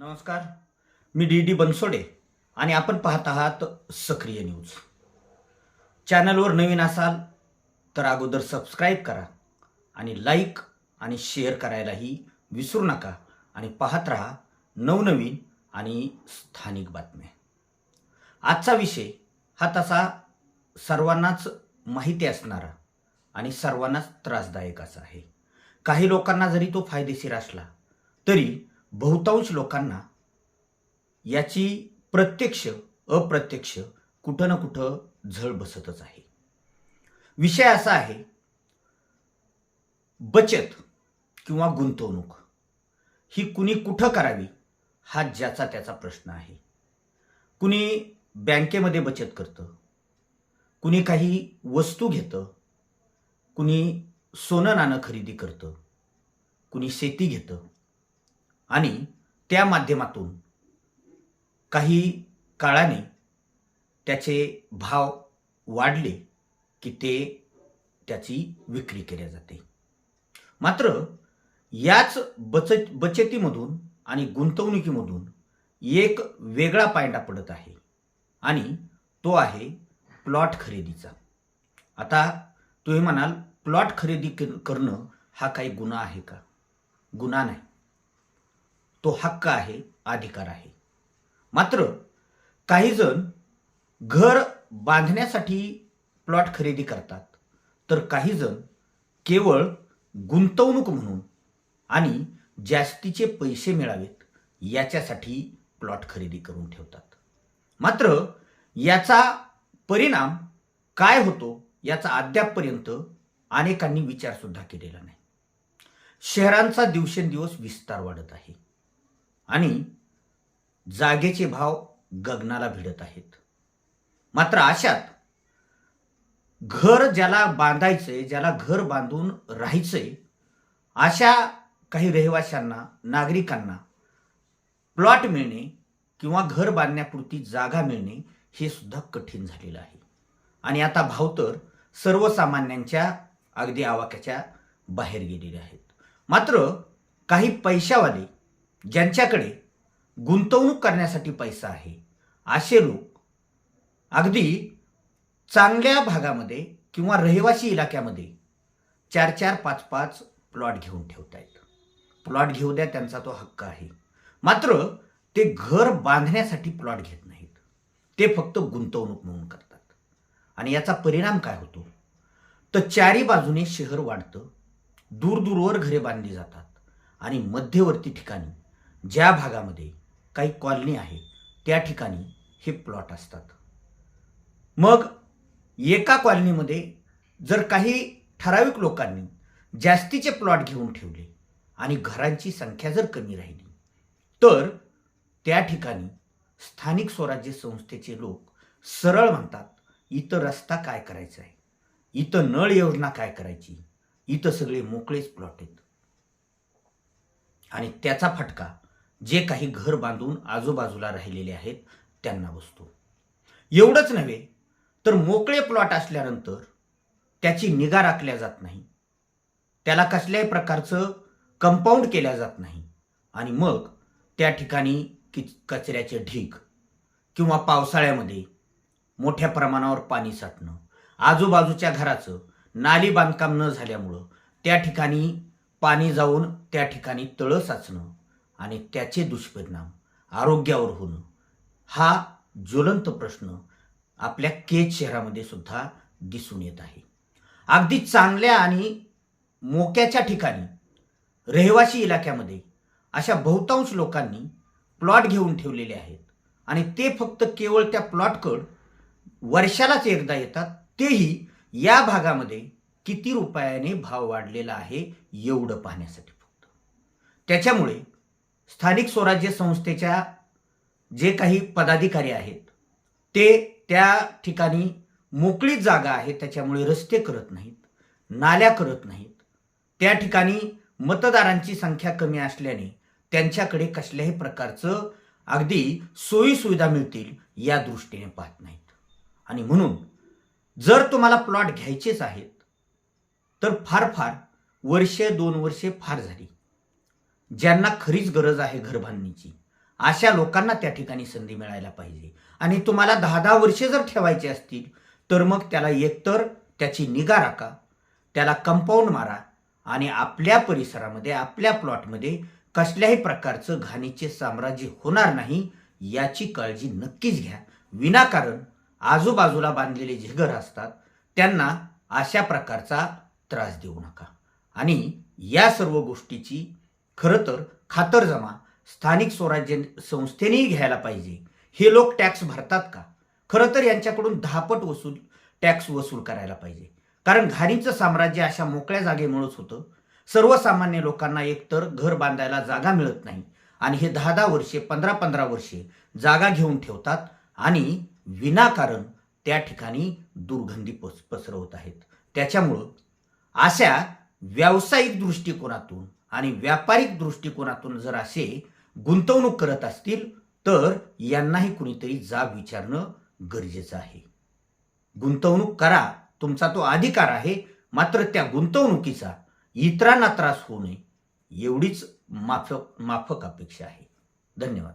नमस्कार. मी D D Bansode आणि आपण पाहत आहात सक्रिय न्यूज. चॅनलवर नवीन असाल तर अगोदर सबस्क्राईब करा आणि लाईक आणि शेअर करायलाही विसरू नका आणि पाहत राहा नवनवीन आणि स्थानिक बातम्या. आजचा विषय हा तसा सर्वांनाच माहिती असणारा आणि सर्वांनाच त्रासदायक असा आहे. काही लोकांना जरी तो फायदेशीर असला तरी बहुतांश लोकांना याची प्रत्यक्ष अप्रत्यक्ष कुठं ना कुठं झळ बसतच आहे. विषय असा आहे बचत किंवा गुंतवणूक ही कुणी कुठं करावी हा ज्याचा त्याचा प्रश्न आहे. कुणी बँकेमध्ये बचत करतं कुणी काही वस्तू घेतं कुणी सोनं नाणं खरेदी करतं कुणी शेती घेतं आणि त्या माध्यमातून काही काळाने त्याचे भाव वाढले की ते त्याची विक्री केल्या जाते. मात्र याच बचत बचतीमधून आणि गुंतवणुकीमधून एक वेगळा पायंडा पडत आहे आणि तो आहे प्लॉट खरेदीचा. आता तुम्ही म्हणाल प्लॉट खरेदी कर- करणं हा काही गुन्हा आहे का? गुन्हा नाही. तो हक्क आहे अधिकार आहे. मात्र काही जण घर बांधण्यासाठी प्लॉट खरेदी करतात. तर काही जण केवळ गुंतवणूक म्हणून आणि जास्तीचे पैसे मिळावेत याच्यासाठी प्लॉट खरेदी करून ठेवतात. मात्र याचा परिणाम काय होतो याचा अद्यापपर्यंत अनेकांनी विचारसुद्धा केलेला नाही. शहरांचा दिवसेंदिवस विस्तार वाढत आहे. आणि जागेचे भाव गगनाला भिडत आहेत. मात्र अशात घर ज्याला बांधायचंय ज्याला घर बांधून राहायचंय अशा काही रहिवाशांना नागरिकांना प्लॉट मिळणे किंवा घर बांधण्यापुरती जागा मिळणे हे सुद्धा कठीण झालेलं आहे. आणि आता भाव तर सर्वसामान्यांच्या अगदी आवाक्याच्या बाहेर गेलेले आहेत. मात्र काही पैशावाले ज्यांच्याकडे गुंतवणूक करण्यासाठी पैसा आहे असे लोक अगदी चांगल्या भागामध्ये किंवा रहिवासी इलाक्यामध्ये चार चार पाच पाच प्लॉट घेऊन ठेवत आहेत प्लॉट घेऊ द्या त्यांचा तो हक्क आहे. मात्र ते घर बांधण्यासाठी प्लॉट घेत नाहीत. ते फक्त गुंतवणूक म्हणून करतात. आणि याचा परिणाम काय होतो? तर चारी बाजूने शहर वाढतं दूरदूरवर घरे बांधली जातात आणि मध्यवर्ती ठिकाणी ज्या भागामध्ये काही कॉलनी आहे त्या ठिकाणी हे प्लॉट असतात. मग एका कॉलनीमध्ये जर काही ठराविक लोकांनी जास्तीचे प्लॉट घेऊन ठेवले आणि घरांची संख्या जर कमी राहिली तर त्या ठिकाणी स्थानिक स्वराज्य संस्थेचे लोक सरळ म्हणतात इथं रस्ता काय करायचा आहे? इथं नळ योजना काय करायची? इथं सगळे मोकळेच प्लॉट आहेत. आणि त्याचा फटका जे काही घर बांधून आजूबाजूला राहिलेले आहेत त्यांना बसतो. एवढंच नव्हे तर मोकळे प्लॉट असल्यानंतर त्याची निगा राखल्या जात नाही. त्याला कसल्याही प्रकारचं कंपाऊंड केल्या जात नाही. आणि मग त्या ठिकाणी कि कचऱ्याचे ढीग किंवा पावसाळ्यामध्ये मोठ्या प्रमाणावर पाणी साठणं आजूबाजूच्या घराचं नाली बांधकाम न झाल्यामुळं त्या ठिकाणी पाणी जाऊन त्या ठिकाणी तळं साचणं आणि त्याचे दुष्परिणाम आरोग्यावर होणं हा ज्वलंत प्रश्न आपल्या केज शहरामध्ये सुद्धा दिसून येत आहे. अगदी चांगल्या आणि मोक्याच्या ठिकाणी रहिवासी इलाक्यामध्ये अशा बहुतांश लोकांनी प्लॉट घेऊन ठेवलेले आहेत. आणि ते फक्त केवळ त्या प्लॉटकड वर्षालाच एकदा येतात तेही या भागामध्ये किती रुपयाने भाव वाढलेला आहे एवढं पाहण्यासाठी फक्त. त्याच्यामुळे स्थानिक स्वराज्य संस्थेच्या जे काही पदाधिकारी आहेत ते त्या ठिकाणी मोकळीच जागा आहे त्याच्यामुळे रस्ते करत नाहीत नाल्या करत नाहीत. त्या ठिकाणी मतदारांची संख्या कमी असल्याने त्यांच्याकडे कसल्याही प्रकारचं अगदी सोयीसुविधा मिळतील या दृष्टीने पाहत नाहीत. आणि म्हणून जर तुम्हाला प्लॉट घ्यायचेच आहेत तर फार फार वर्षे दोन वर्षे फार झाली. ज्यांना खरीच गरज आहे घर बांधणीची अशा लोकांना त्या ठिकाणी संधी मिळायला पाहिजे. आणि तुम्हाला दहा दहा वर्षे जर ठेवायचे असतील तर मग त्याला एकतर त्याची निगा राखा त्याला कंपाऊंड मारा आणि आपल्या परिसरामध्ये आपल्या प्लॉटमध्ये कसल्याही प्रकारचं घाणीचे साम्राज्य होणार नाही याची काळजी नक्कीच घ्या. विनाकारण आजूबाजूला बांधलेले जे घर असतात त्यांना अशा प्रकारचा त्रास देऊ नका. आणि या सर्व गोष्टीची खरं तर खातरजमा स्थानिक स्वराज्य संस्थेनेही घ्यायला पाहिजे. हे लोक टॅक्स भरतात का? खरं तर यांच्याकडून दहापट वसूल टॅक्स वसूल करायला पाहिजे. कारण घाणीचं साम्राज्य अशा मोकळ्या जागेमुळेच होतं. सर्वसामान्य लोकांना एकतर घर बांधायला जागा मिळत नाही आणि हे दहा दहा वर्षे पंधरा पंधरा वर्षे जागा घेऊन ठेवतात आणि विनाकारण त्या ठिकाणी दुर्गंधी पस पसरवत आहेत. त्याच्यामुळं अशा व्यावसायिक दृष्टिकोनातून आणि व्यापारिक दृष्टिकोनातून जर असे गुंतवणूक करत असतील तर यांनाही कुणीतरी जाब विचारणं गरजेचं आहे. गुंतवणूक करा तुमचा तो अधिकार आहे मात्र त्या गुंतवणुकीचा इतरांना त्रास होऊ नये एवढीच माफक माफक अपेक्षा आहे. धन्यवाद.